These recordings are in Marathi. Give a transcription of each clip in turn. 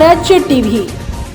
स्वराज्य टीव्ही.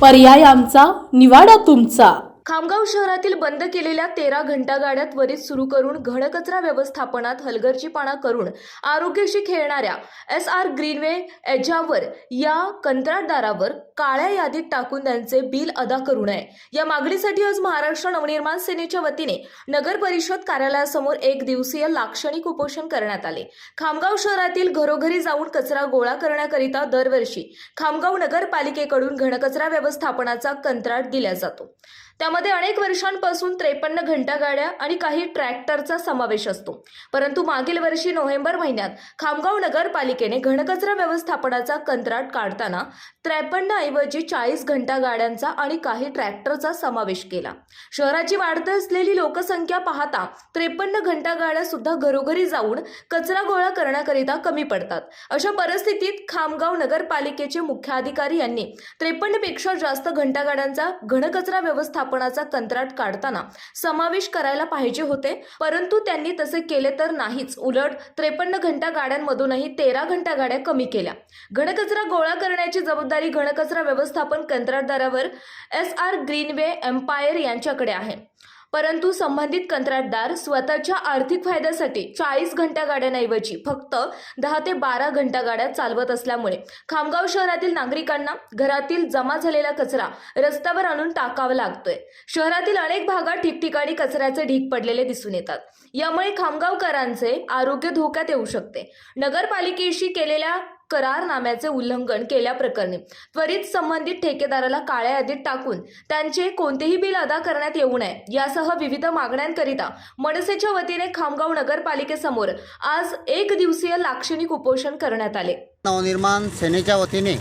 पर्याय आमचा निवाडा तुमचा. खामगाव शहरातील बंद केलेल्या तेरा घंटा गाड्या त्वरित सुरू करून घनकचरा व्यवस्थापनात हलगर्जीपणा करून आरोग्याशी खेळणाऱ्या एस आर ग्रीनवे एजावर या कंत्राटदारावर काळ्या यादीत टाकून त्यांचे बिल अदा करू नये. या मागणीसाठी आज महाराष्ट्र नवनिर्माण सेनेच्या वतीने नगर परिषद कार्यालयासमोर एक दिवसीय लाक्षणिक उपोषण करण्यात आले. खामगाव शहरातील घरोघरी जाऊन कचरा गोळा करण्याकरिता दरवर्षी खामगाव नगरपालिकेकडून घनकचरा व्यवस्थापनाचा कंत्राट दिला जातो. त्यामध्ये अनेक वर्षांपासून त्रेपन्न घंटा गाड्या आणि काही ट्रॅक्टरचा समावेश असतो. परंतु मागील वर्षी नोव्हेंबर महिन्यात खामगाव नगरपालिकेने घनकचरा व्यवस्थापनाचा कंत्राट काढताना त्रेपन्न ऐवजी चाळीस घंटा गाड्यांचा आणि काही ट्रॅक्टरचा समावेश केला. शहराची वाढत असलेली लोकसंख्या पाहता त्रेपन्न घंटा गाड्या सुद्धा घरोघरी जाऊन कचरा गोळा करण्याकरिता कमी पडतात. अशा परिस्थितीत खामगाव नगरपालिकेचे मुख्याधिकारी यांनी त्रेपन्नपेक्षा जास्त घंटा गाड्यांचा घनकचरा व्यवस्थापनाचा कंत्राट काढताना समावेश करायला पाहिजे होते परंतु त्यांनी तसे केले तर नाहीच. उलट त्रेपन्न घंटा गाड्यांमधूनही तेरा घंटा गाड्या कमी केल्या. घनकचरा गोळा करण्याची जबाबदारी घनकचरा व्यवस्थापन कंत्राटदारावर एस आर ग्रीनवे एम्पायर यांच्याकडे आहे. परंतु संबंधित कंत्राटदार स्वतःच्या आर्थिक फायद्यासाठी चाळीस घंटा गाड्यांऐवजी फक्त दहा ते बारा घंटा गाड्या चालवत असल्यामुळे खामगाव शहरातील नागरिकांना घरातील जमा झालेला कचरा रस्त्यावर आणून टाकावा लागतोय. शहरातील अनेक भागात ठिकठिकाणी कचऱ्याचे ढीग पडलेले दिसून येतात. यामुळे खामगावकरांचे आरोग्य धोक्यात येऊ शकते. नगरपालिकेशी केलेल्या करारनाम्याचे उल्लंघन केल्याप्रकरणी त्वरित संबंधित ठेकेदाराला काळ्या यादीत टाकून त्यांचे कोणतेही बिल अदा करण्यात येऊ नये यासह विविध मागण्यांकरिता मनसेच्या वतीने खामगाव नगरपालिकेसमोर आज एक दिवसीय लाक्षणिक उपोषण करण्यात आले. नवनिर्माण सेनेच्या वतीने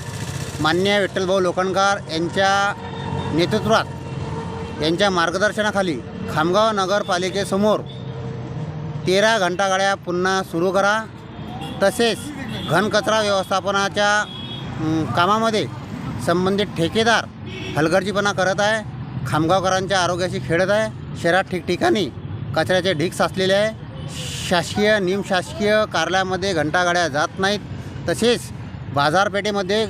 मान्य विठ्ठलभाऊ लोखंडकर यांच्या नेतृत्वात यांच्या मार्गदर्शनाखाली खामगाव नगरपालिकेसमोर तेरा घंटा गाड्या पुन्हा सुरू करा. तसेच घनकचरा व्यवस्थापनाच्या कामामध्ये संबंधित ठेकेदार हलगर्जीपणा करत आहे खामगावकरांच्या आरोग्याशी खेळत आहे शहरात ठिकठिकाणी कचऱ्याचे ढीग साचलेले आहे. शासकीय निमशासकीय कार्यालयामध्ये घंटागाड्या जात नाहीत. तसेच बाजारपेठेमध्ये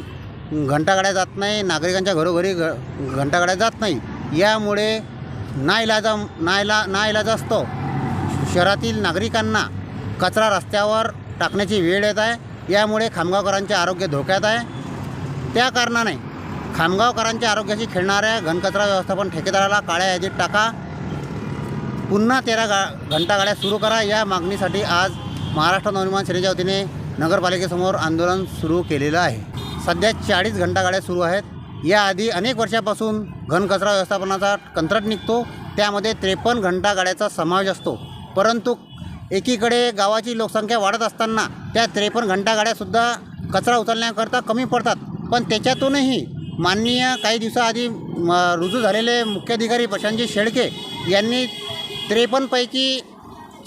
घंटागाड्या जात नाही नागरिकांच्या घरोघरी घ घंटागाड्या जात नाही. यामुळे नाईलाजा नाईला नाईलाज असतो. शहरातील नागरिकांना कचरा रस्त्यावर टाकण्याची वेळ येत आहे. यामुळे खामगावकरांचे आरोग्य धोक्यात आहे. त्या कारणाने खामगावकरांच्या आरोग्याशी खेळणाऱ्या घनकचरा व्यवस्थापन ठेकेदाराला काळ्या यादीत टाका. पुन्हा तेरा गा घंटा गाड्या सुरू करा. या मागणीसाठी आज महाराष्ट्र नवनिर्माण सेनेच्या वतीने नगरपालिकेसमोर आंदोलन सुरू केलेलं आहे. सध्या चाळीस घंटा गाड्या सुरू आहेत. याआधी अनेक वर्षापासून घनकचरा व्यवस्थापनाचा कंत्राट निघतो. त्यामध्ये त्रेपन्न घंटा गाड्याचा समावेश असतो. परंतु एकीकडे गावाची लोकसंख्या वाढत असताना त्या त्रेपन्न घंटा गाड्यासुद्धा कचरा उचलण्याकरता कमी पडतात. पण त्याच्यातूनही माननीय काही दिवसाआधी म, रुजू झालेले मुख्याधिकारी प्रशांतजी शेळके यांनी त्रेपन्नपैकी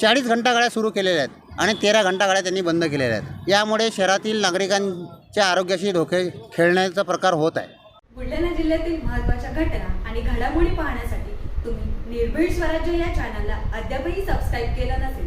चाळीस घंटा गाड्या सुरू केलेल्या आहेत आणि तेरा घंटा गाड्या त्यांनी बंद केलेल्या आहेत. यामुळे शहरातील नागरिकांच्या आरोग्याशी धोके खेळण्याचा प्रकार होत आहे. बुलढाणा जिल्ह्यातील महत्त्वाच्या घटना आणि घडामोडी पाहण्यासाठी तुम्ही निर्भीड स्वराज्य या चॅनलला अद्यापही सबस्क्राईब केलं नसेल